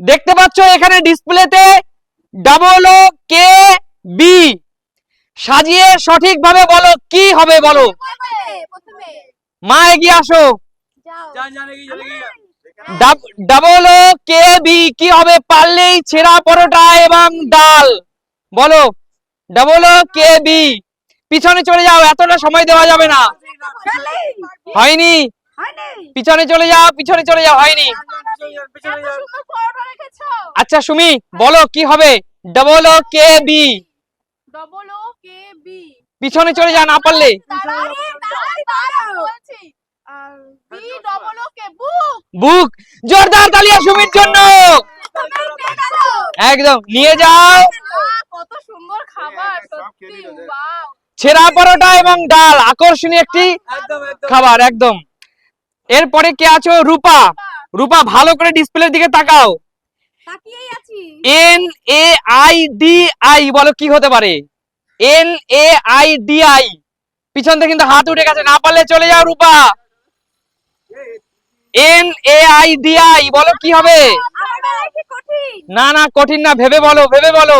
দেখতে পাচ্ছ এখানে ডিসপ্লেতে ডাবল ও কে বি সাজিয়ে সঠিকভাবে বলো কি হবে বলো? মা এগিয়ে আসো। যাও। কি ডাবল ও কে বি কি হবে? পারলেই ছেঁড়া পরোটা এবং ডাল। বলো ডাবল ও কে বি পিছনে চলে যাও এতটা সময় দেওয়া যাবে না। হয়নি। পিছনে চলে যাও পিছনে চলে যাও হয়নি। আচ্ছা সুমি বলো কি হবে? Double O K B double O K B পিছনে চলে যাও না পারলে। দাঁড়াও দাঁড়াও দাঁড়াও বলছি বি ডবল ও কে বুক বুক জোরদার তালিয়া সুমির জন্য। একদম নিয়ে যাও। কত সুন্দর খাবার সত্যি ছেঁড়া পরোটা এবং ডাল আকর্ষণীয় একটি খাবার একদম। এরপরে কে আছো? রূপা। রূপা ভালো করে ডিসপ্লের দিকে তাকাও। N A I D I বলো কি হতে পারে? N A I D I পিছন থেকে কিন্তু হাত উঠে গেছে না পারলে চলে যাও Rupa. N A I D I বলো কি হবে? না না কঠিন না ভেবে বলো ভেবে বলো।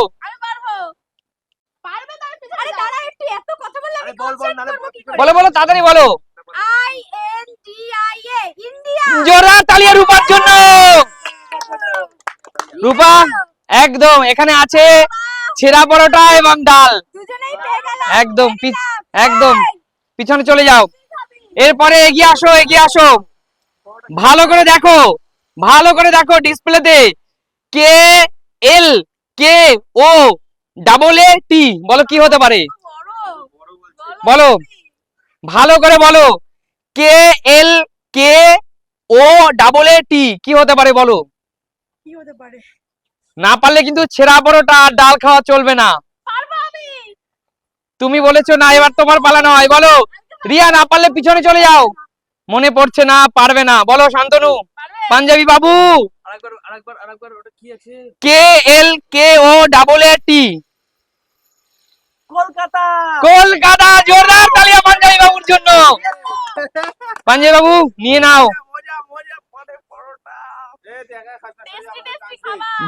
বল, বল, তাড়াতাড়ি বলো। আই এন ইন্ডিয়া জোরদার তালিয়া রূপার জন্য। রূপা একদম এখানে আছে ছেঁড়া পরোটা এবং ডাল। একদম একদম পিছনে চলে যাও। এরপরে এগিয়ে আসো এগিয়ে আসো। ভালো করে দেখো ভালো করে দেখো ডিসপ্লেতে। কে L K O double A টি বলো কি হতে পারে? বলো ভালো করে বলো। কে L K O double A টি কি হতে পারে বলো? কি হতে পারে? না পারলে কিন্তু ছেঁড়া পরোটা আর ডাল খাওয়া চলবে না। তুমি বলেছ না এবার তোমার পালা নয়। বলো রিয়া না পারলে পিছনে চলে যাও। মনে পড়ছে না পারবে না। বলো শান্তনু। পাঞ্জাবি বাবু। আরেকবার আরেকবার আরেকবার ওটা কি আছে? K L K O double A T Kolkata. Kolkata জোরদার তালিয়া পাঞ্জাবি বাবুর জন্য। পাঞ্জাবি বাবু নিয়ে নাও।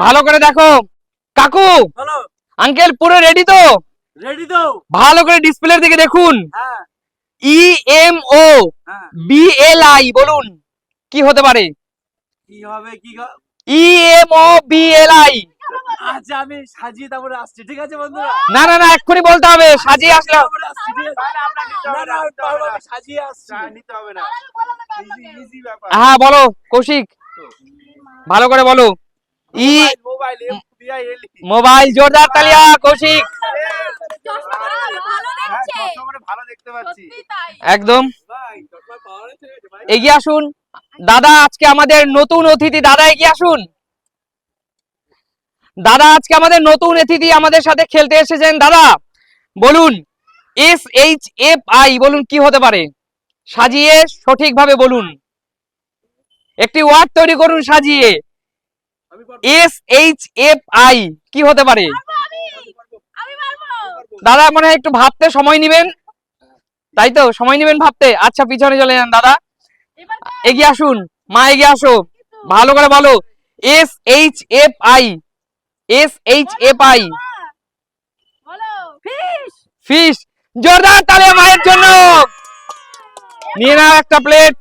ভালো করে দেখো। কাকু আঙ্কেল পুরো রেডি তো? রেডি তো? ভালো করে ডিসপ্লের দিকে দেখুন। হ্যাঁ। E M O B L I বলুন। কি হতে পারে? কি হবে কি E M O B L I আচ্ছা আমি সাজিয়ে তারপরে আসছি ঠিক আছে বন্ধুরা? না না না এক্ষুনি বলতে হবে সাজিয়ে আসলাম। আমি সাজিয়ে আসছি। নিতে হবে না। তাহলে বলো না ব্যাপারটা। ইজি ব্যাপার। হ্যাঁ বলো কৌশিক। ভালো করে বলো। ই মোবাইল জোরদার তালিয়া কৌশিক। হ্যাঁ সত্যি তাই। একদম। এগিয়ে আসুন। দাদা আজকে আমাদের নতুন অতিথি। দাদা এগিয়ে আসুন। দাদা, আজকে আমাদের নতুন অতিথি আমাদের সাথে খেলতে এসেছেন। দাদা, বলুন এস এইচ এফ আই বলুন কি হতে পারে? সাজিয়ে সঠিকভাবে বলুন। একটি ওয়ার্ড তৈরি করুন সাজিয়ে। এস এইচ এফ আই কি হতে পারে? দাদা, মনে হয় একটু ভাবতে সময় নেবেন। তাই তো, সময় নেবেন ভাবতে। আচ্ছা পিছনে চলে যান, দাদা। এগিয়ে আসুন, মা, এগিয়ে আসো। ভালো করে বলো। S H F I S H F I fish fish জোরদার তালে মায়ের জন্য! নিয়ে নাও একটা প্লেট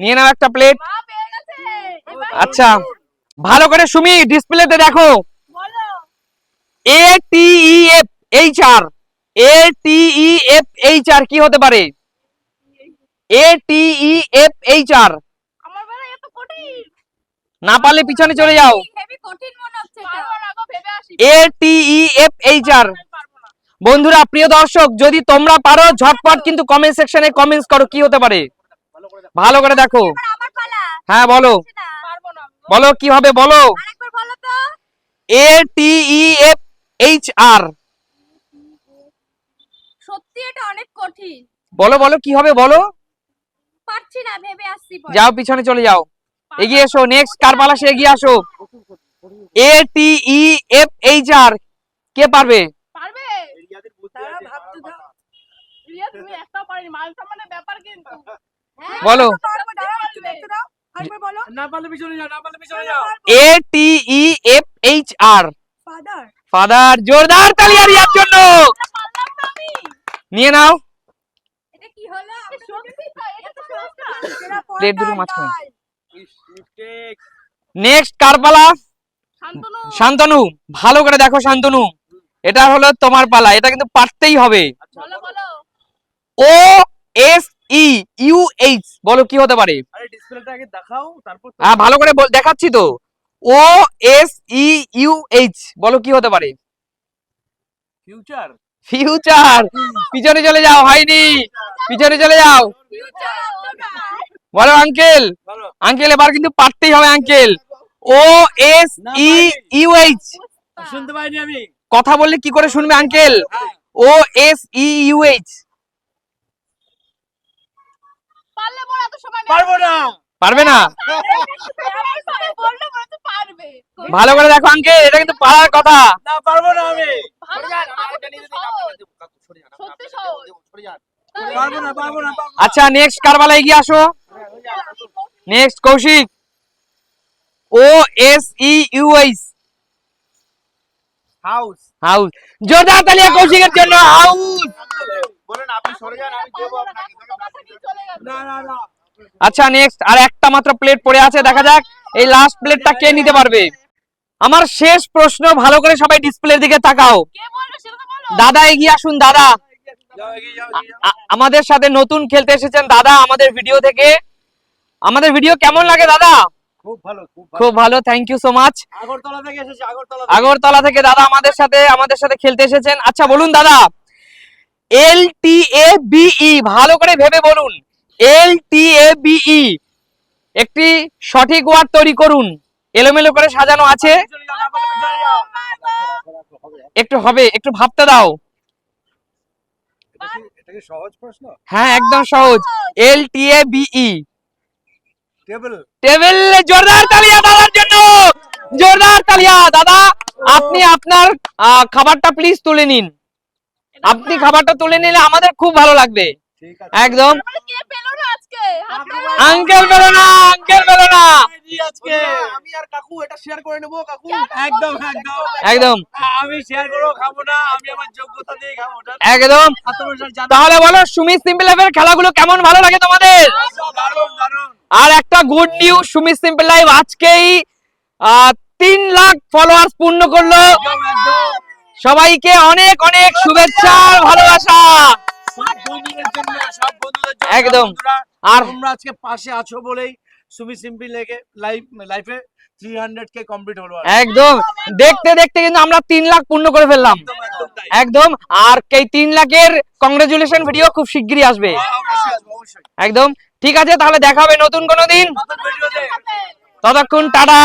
নিয়ে নাও। একটা প্লেট আচ্ছা। ভালো করে সুমি ডিসপ্লেতে দেখো। A T E F H R A T E F H R কি হতে পারে? এ টি ই এফ এইচ আর আমার বেলায় এত কঠিন না পারলে পিছনে চলে যাও। A T E F H আর না বন্ধুরা প্রিয় দর্শক যদি তোমরা পারো ঝটপট কিন্তু কমেন্ট সেকশনে কমেন্টস করো কি হতে পারে? ভালো করে দেখো। এবার আমার পালা। হ্যাঁ বলো। বলো কি হবে বলো এ টি ই এফ এইচ আর সত্যি এটা অনেক কঠিন। বলো বলো কি হবে বলো? পারছি না ভেবে আসছি যাও পিছনে চলে যাও। এগিয়ে এসো নেক্সট কার পালা সে এগিয়ে আসো? এ টি ই এফ এইচ আর কে পারবে? মান হ্যাঁ, বলো। পারব, দাঁড়াও, একটু দেখতে দাও। আরেকবার বলো। না পারলে পিছনে যাও না পারলে পিছনে যাও। A T E F H R father father জোরদার তালিয়া রিয়ার জন্য। নিয়ে নাও। এটা কি হলো? সত্যি তো এটা তো সস্তা প্লেট দুটো মাঝখানে। নেক্সট কার পালা শান্তনু। শান্তনু ভালো করে দেখো শান্তনু। এটা হলো তোমার পালা এটা কিন্তু পারতেই হবে। বলো বলো। O S E U H বলো কি হতে পারে? আরে ডিসপ্লেটা আগে দেখাও তারপর হ্যাঁ ভালো করে বল- দেখাচ্ছি তো। O S E U H বলো কি হতে পারে? ফিউচার ফিউচার পিছনে চলে যাও হয়নি। পিছনে চলে যাও। বলো আঙ্কেল আঙ্কেল এবার কিন্তু পারতেই হবে uncle O S E H শুনতে পাইনি আমি। কথা বললে কি করে শুনবে uncle? O S E U H পারলে বলো এত সময় নেই। পারব না। পারবে না? আমি বললে হচ্ছে পারবে ভালো করে দেখো আঙ্কেল এটা কিন্তু পারার কথা। না পারব না আমি। ভালো সত্যি সহজ। পারব না পারব না পারব না। আচ্ছা নেক্সট কারবালা গিয়ে আসো? Next Kaushik. O S E U H house house জোরদার তালিয়া কৌশিকের জন্য হাউস বলেন আপনি সরে যান আমি দেবো আপনাকে চলে গেল না না না। আচ্ছা নেক্সট আর একটা মাত্র প্লেট পড়ে আছে দেখা যাক এই লাস্ট প্লেটটা কে নিতে পারবে? আমার শেষ প্রশ্ন ভালো করে সবাই ডিসপ্লের দিকে তাকাও। দাদা এগিয়ে আসুন দাদা। আমাদের সাথে নতুন খেলতে এসেছেন দাদা আমাদের ভিডিও থেকে আমাদের ভিডিও কেমন লাগে দাদা? খুব ভালো thank you so much Agartala থেকে এসেছি আগরতলা আগরতলা থেকে দাদা আমাদের সাথে আমাদের সাথে খেলতে এসেছেন। আচ্ছা বলুন দাদা এল টি এ বিই ভালো করে ভেবে বলুন। এল টি এ বিই একটি সঠিক ওয়ার্ড তৈরি করুন। এলোমেলো করে সাজানো আছে। একটু হবে একটু ভাবতে দাও। হ্যাঁ একদম সহজ। এল টি এ বিই টেবিল জোরদার তালিয়া দাদার জন্য। জোরদার তালিয়া, দাদা, আপনি আপনার খাবারটা প্লিজ তুলে নিন। আপনি খাবারটা তুলে নিলে আমাদের খুব ভালো লাগবে। একদম। কে পেল না। আঙ্কেল বেরো না আঙ্কেল বেরো না। আজকে আমি আর কাকু এটা শেয়ার করে নেব কাকু। একদম একদম। একদম। আমি শেয়ার করব খাব না আমি আমার যোগ্যতা দিয়ে খাব একদম। তাহলে বলো সুমিত সিম্পল লাইফের খেলাগুলো কেমন ভালো লাগে তোমাদের? দারুণ দারুণ। আর একটা good news Sumit simple live আজকেই আহ, তিন লাখ ফলোয়ার্স পূর্ণ করল। সবাইকে অনেক অনেক শুভেচ্ছা ভালোবাসা। বন্ধুদের জন্য সব বন্ধুদের জন্য একদম। আর তোমরা আজকে পাশে আছো বলেই সুমি সিম্পল লেগে লাইফ লাইফে থ্রি হান্ড্রেড কে কমপ্লিট হলো একদম। দেখতে দেখতে কিন্তু আমরা তিন লাখ পূর্ণ করে ফেললাম। একদম আর এই তিন লাখের কংগ্রেচুলেশন ভিডিও খুব শিগগিরই আসবে। অবশ্যই একদম। ঠিক আছে তাহলে দেখা হবে নতুন কোনো দিন। ততক্ষণ টাটা!